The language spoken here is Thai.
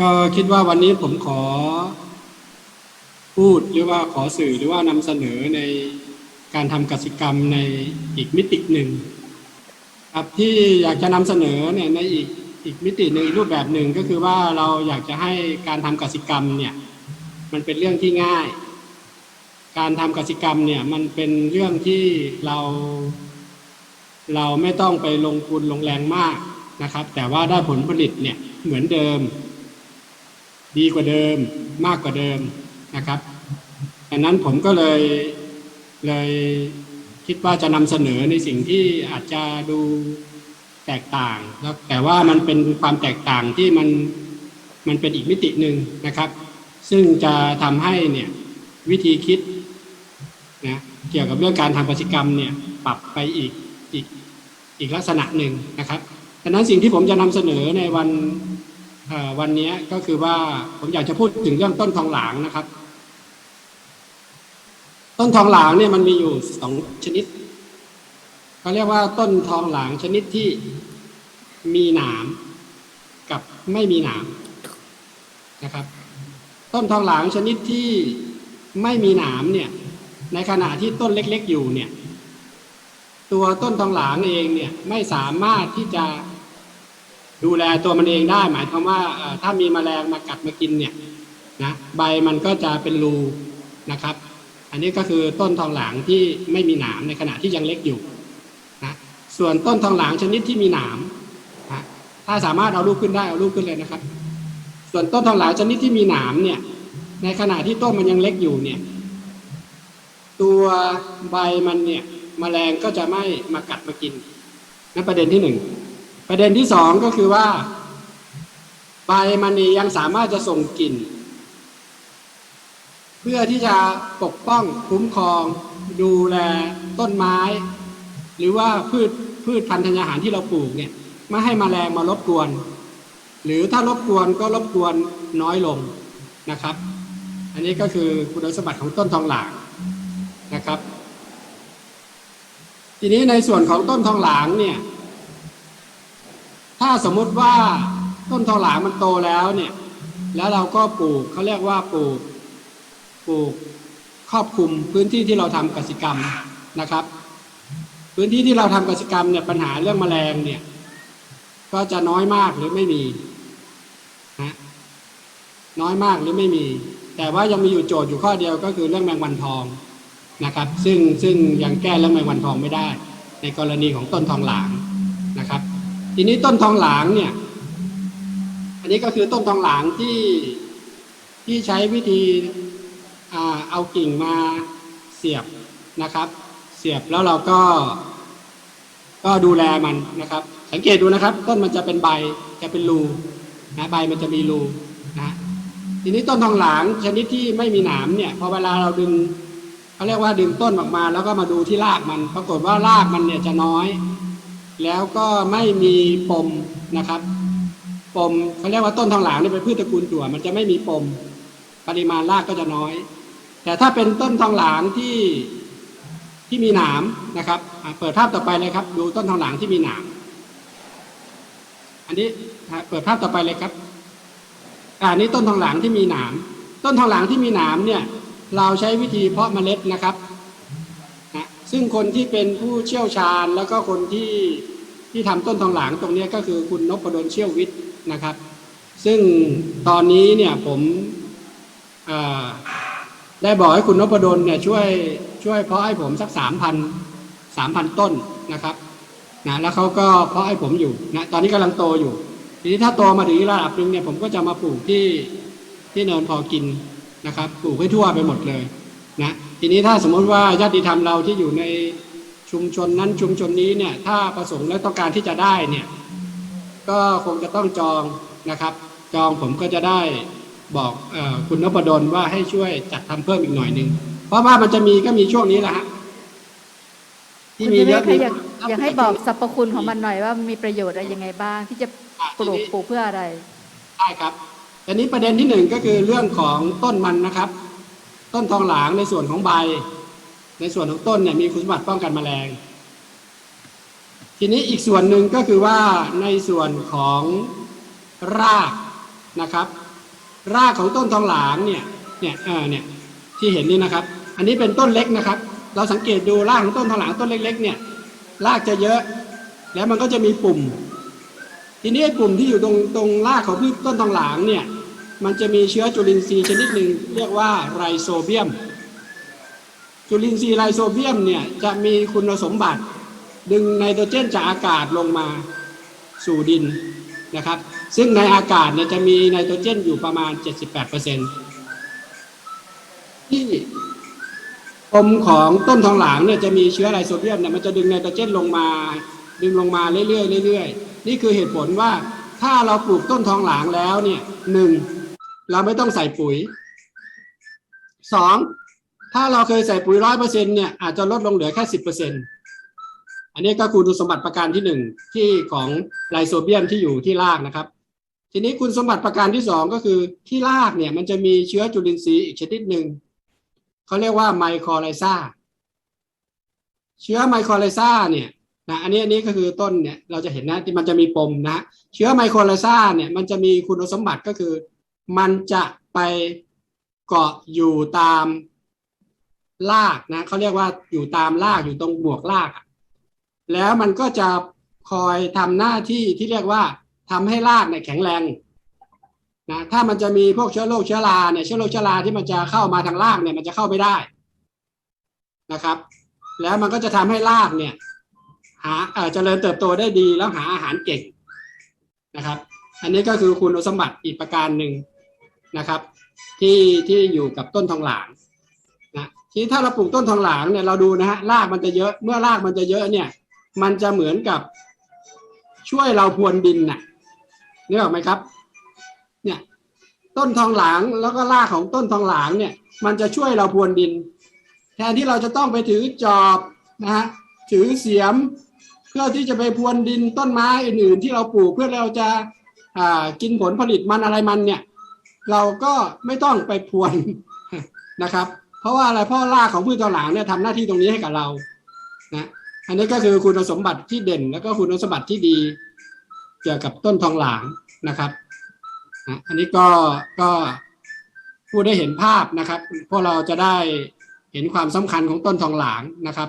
ก็คิดว่าวันนี้ผมขอ พูดหรือว่าขอสื่อหรือว่านำเสนอในการทำกสิกรรมในอีกมิติหนึ่งครับที่อยากจะนำเสนอเนี่ยในอีกอีกมิติหนึ่งรูปแบบหนึ่งก็คือว่าเราอยากจะให้การทำกสิกรรมเนี่ย มันเป็นเรื่องที่ง่าย การทำกสิกรรมเนี่ยมันเป็นเรื่องที่เรา เราไม่ต้องไปลงทุนลงแรงมากนะครับ แต่ว่าได้ผลผลิตเนี่ยเหมือนเดิม ดีกว่าเดิมมากกว่าเดิมนะครับดังนั้นผมก็เลยเลยคิดว่าจะนำเสนอในสิ่งที่อาจจะดูแตกต่างแล้วแต่ว่ามันเป็นความแตกต่างที่มันมันเป็นอีกมิติหนึ่งนะครับ ซึ่งจะทำให้เนี่ยวิธีคิดนะเกี่ยวกับเรื่องการทำกิจกรรมเนี่ยปรับไปอีกอีกอีกลักษณะหนึ่งนะครับดังนั้นสิ่งที่ผมจะนำเสนอในวัน วันนี้ก็คือว่าผมอยากจะพูดถึงเรื่องต้นทองหลางนะครับ ต้นทองหลางเนี่ยมันมีอยู่สองชนิดเขาเรียกว่าต้นทองหลางชนิดที่มีหนามกับไม่มีหนามนะครับ ต้นทองหลางชนิดที่ไม่มีหนามเนี่ย ในขณะที่ต้นเล็ก ๆ อยู่เนี่ย ตัวต้นทองหลางเองเนี่ยไม่สามารถที่จะ ดูแลตัวมันเองได้ หมายความว่าถ้ามีแมลงมากัดมากินเนี่ยนะใบมันก็จะเป็นรูนะครับ อันนี้ก็คือต้นทองหลางที่ไม่มีหนามในขณะที่ยังเล็กอยู่นะส่วนต้นทองหลางชนิดที่มีหนามนะถ้าสามารถเอาลูกขึ้นได้เอาลูกขึ้นเลยนะครับ ส่วนต้นทองหลางชนิดที่มีหนามเนี่ยในขณะที่ต้นมันยังเล็กอยู่เนี่ยตัวใบมันเนี่ยมแมลงก็จะไม่มากัดมากินนั่นประเด็นที่หนึ่ง ประเด็นที่สองก็คือว่า ใบมันนียังสามารถจะส่งกลิ่น เพื่อที่จะปกป้องคุ้มครอง ดูแลต้นไม้ หรือว่าพืชพืชพันธุ์ธัญญาหารที่เราปลูกเนี่ยไม่ให้มแมลงมารบกวน หรือถ้ารบกวนก็รบกวนน้อยลงนะครับ อันนี้ก็คือคุณสมบัติของต้นทองหลางนะครับ ทีนี้ในส่วนของต้นทองหลางเนี่ย ถ้าสมมุติว่าต้นทองหลางมันโตแล้วเนี่ย แล้วเราก็ปลูกเขาเรียกว่าปลูกปลูกครอบคลุมพื้นที่ที่เราทำกสิกรรมนะครับ พื้นที่ที่เราทำกสิกรรมเนี่ยปัญหาเรื่องแมลงเนี่ย ก็จะน้อยมากหรือไม่มีนะน้อยมากหรือไม่มี แต่ว่ายังมีอยู่โจทย์อยู่ข้อเดียวก็คือเรื่องแมงวันทองนะครับ ซึ่งซึ่งยังแก้เรื่องแมงวันทองไม่ได้ ในกรณีของต้นทองหลางนะครับ ทีนี้ต้นทองหลางเนี่ย อันนี้ก็คือต้นทองหลางที่ที่ใช้วิธีอเอากิ่งมาเสียบนะครับ เสียบแล้วเราก็ ก็ดูแลมันนะครับ สังเกตดูนะครับ ต้นมันจะเป็นใบจะเป็นรูนะใบมันจะมีรูนะทีนี้ต้นทองหลางชนิดที่ไม่มีหนามเนี่ยพอเวลาเราดึงเขาเรียกว่าดึงต้นออกมา แล้วก็มาดูที่รากมัน ปรากฏว่ารากมันเนี่ยจะน้อย แล้วก็ไม่มีปมนะครับ ปมเขาเรียกว่าต้นทองหลางเนี่ยเป็นพืชตระกูลถั่ว มันจะไม่มีปม ปริมาณรากก็จะน้อย แต่ถ้าเป็นต้นทองหลางที่ที่มีหนามนะครับอะเปิดภาพต่อไปเลยครับ ดูต้นทองหลางที่มีหนามอันนี้เปิดภาพต่อไปเลยครับอันนี้ต้นทองหลางที่มีหนามต้นทองหลางที่มีหนามเนี่ย เราใช้วิธีเพาะเมล็ดนะครับ ซึ่งคนที่เป็นผู้เชี่ยวชาญแล้วก็คนที่ที่ทำต้นทองหลางตรงนี้ก็คือคุณนพดลเชี่ยววิทย์นะครับ ซึ่งตอนนี้เนี่ยผมได้บอกให้คุณนพดลเนี่ยช่วยช่วยเพาะให้ผมสักสามพันสามพันต้นนะครับนะแล้วเขาก็เพาะให้ผมอยู่นะตอนนี้กำลังโตอยู่ทีนี้ถ้าโตมาถึงระดับหนึ่งเนี่ยผมก็จะมาปลูกที่ที่เนินพอกินนะครับปลูกให้ทั่วไปหมดเลย นะทีนี้ถ้าสมมติว่าญาติธรรมเราที่อยู่ในชุมชนนั้นชุมชนนี้เนี่ยถ้าประสงค์และต้องการที่จะได้เนี่ยก็คงจะต้องจองนะครับ จองผมก็จะได้บอกเออคุณนพดลว่าให้ช่วยจัดทำเพิ่มอีกหน่อยหนึ่งเพราะว่ามันจะมีก็มีช่วงนี้แหละฮะที่มีเยอะคุณจะได้อยากอยากให้บอกสรรพคุณของมันหน่อยว่ามันมีประโยชน์อะไรยังไงบ้าง ที่จะอะปลูกทีนี้ปลูกเพื่ออะไรได้ครับอันนี้ประเด็นที่หนึ่งก็คือเรื่องของต้นมันนะครับ ต้นทองหลางในส่วนของใบ ในส่วนของต้นเนี่ยมีคุณสมบัติป้องกันแมลง ทีนี้อีกส่วนหนึ่งก็คือว่าในส่วนของรากนะครับ รากของต้นทองหลางเนี่ยเนี่ยเออเนี่ยที่เห็นนี่นะครับ อันนี้เป็นต้นเล็กนะครับ เราสังเกตดูรากของต้นทองหลางต้นเล็ก ๆ เนี่ยรากจะเยอะ แล้วมันก็จะมีปุ่ม ทีนี้ปุ่มที่อยู่ตรงตรงรากของพืชต้นทองหลางเนี่ย มันจะมีเชื้อจุลินทรีย์ชนิดหนึ่งเรียกว่าไรโซเบียม จุลินทรีย์ไรโซเบียมเนี่ยจะมีคุณสมบัติ ดึงไนโตรเจนจากอากาศลงมาสู่ดินนะครับ ซึ่งในอากาศเนี่ยจะมีไนโตรเจนอยู่ประมาณ 78%ที่ปมของต้นทองหลางเนี่ยจะมีเชื้อไรโซเบียมเนี่ยมันจะดึงไนโตรเจนลงมาดึงลงมาเรื่อยๆเรื่อยๆนี่คือเหตุผลว่าถ้าเราปลูกต้นทองหลางแล้วเนี่ยหนึ่ง เราไม่ต้องใส่ปุ๋ยสองถ้าเราเคยใส่ปุ๋ยร้อยเปอร์เซ็นเนี่ยอาจจะลดลงเหลือแค่สิบเปอร์เซ็นอันนี้ก็คุณสมบัติประการที่หนึ่งที่ของไลโซเบียมที่อยู่ที่รากนะครับ ทีนี้คุณสมบัติประการที่สองก็คือที่รากเนี่ยมันจะมีเชื้อจุลินทรีย์อีกชนิดหนึ่งเขาเรียกว่าไมโครไลซาเชื้อไมโครไลซาเนี่ยนะอันนี้อันนี้ก็คือต้นเนี่ยเราจะเห็นนะที่มันจะมีปมนะ เชื้อไมโครไลซาเนี่ยมันจะมีคุณสมบัติก็คือ มันจะไปเกาะอยู่ตามรากนะเขาเรียกว่าอยู่ตามรากอยู่ตรงบวกราก แล้วมันก็จะคอยทำหน้าที่ที่เรียกว่าทำให้รากเนี่ยแข็งแรงนะถ้ามันจะมีพวกเชื้อโรคเชื้อราเนี่ยเชื้อโรคเชื้อราที่มันจะเข้ามาทางรากเนี่ยมันจะเข้าไม่ได้นะครับ แล้วมันก็จะทำให้รากเนี่ย หาเอ่อเจริญเติบโตได้ดีแล้วหาอาหารเก่งนะครับ อันนี้ก็คือคุณสมบัติอีกประการหนึ่ง นะครับ ที่ที่อยู่กับต้นทองหลางนะทีถ้าเราปลูกต้นทองหลางเนี่ยเราดูนะฮะรากมันจะเยอะเมื่อรากมันจะเยอะเนี่ย มันจะเหมือนกับช่วยเราพรวนดินน่ะนึกออกไหมครับ เนี่ยต้นทองหลางแล้วก็รากของต้นทองหลางเนี่ย มันจะช่วยเราพรวนดิน แทนที่เราจะต้องไปถือจอบนะฮะถือเสียมเพื่อที่จะไปพรวนดินต้นไม้อื่น ๆ ที่เราปลูกเพื่อเราจะอ่ากินผลผลิตมันอะไรมันเนี่ย เราก็ไม่ต้องไปพวนนะครับ เพราะว่าอะไรเพราะรากของพืชตองหลางเนี่ยทำหน้าที่ตรงนี้ให้กับเรานะอันนี้ก็คือคุณสมบัติที่เด่นแล้วก็คุณสมบัติที่ดีเกี่ยวกับต้นทองหลางนะครับนะอันนี้ก็ก็พูดได้เห็นภาพนะครับพวกเราจะได้เห็นความสำคัญของต้นทองหลางนะครับ